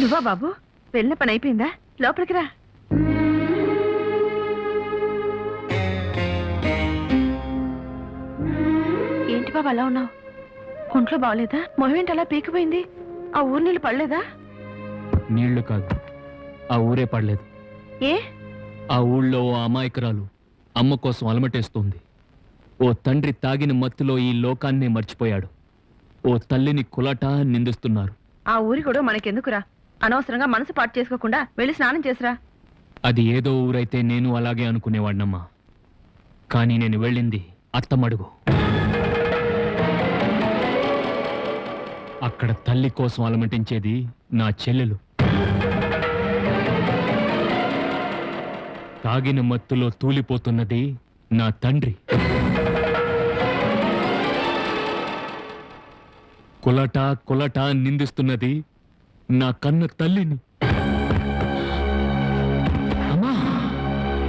నువ్వా బాబు? వెళ్ళిన పని అయిపోయిందా? లోపలికి రా. ఏంటి బాబు అలా ఉన్నావు? ఒంట్లో బాగలేదా మొహం ఏంటి అలా పీకిపోయింది? ఆ ఊరు నీళ్ళు పడలేదా? నీళ్ళు కాదు. ఆ ఊరే పడలేదు. ఏ? ఆ ఊళ్ళో ఓ అమాయకురాలు అమ్మ కోసం అలమటేస్తోంది. ఓ తండ్రి తాగిన మత్తులో ఈ లోకాన్నే మర్చిపోయాడు. ఓ తల్లిని కులట నిందిస్తున్నారు. ఆ ఊరి కూడా మనకెందుకురా? అనవసరంగా మనసు పాటు చేసుకోకుండా వెళ్ళి స్నానం చేసిరా. అది ఏదో ఊరైతే నేను అలాగే అనుకునేవాడినమ్మా. కానీ నేను వెళ్ళింది అత్తమడుగు. అక్కడ తల్లి కోసం అలమటించేది నా చెల్లెలు. తాగిన మత్తులో తూలిపోతున్నది నా తండ్రి. కులట కులట నిందిస్తున్నది నా కన్న తల్లిని.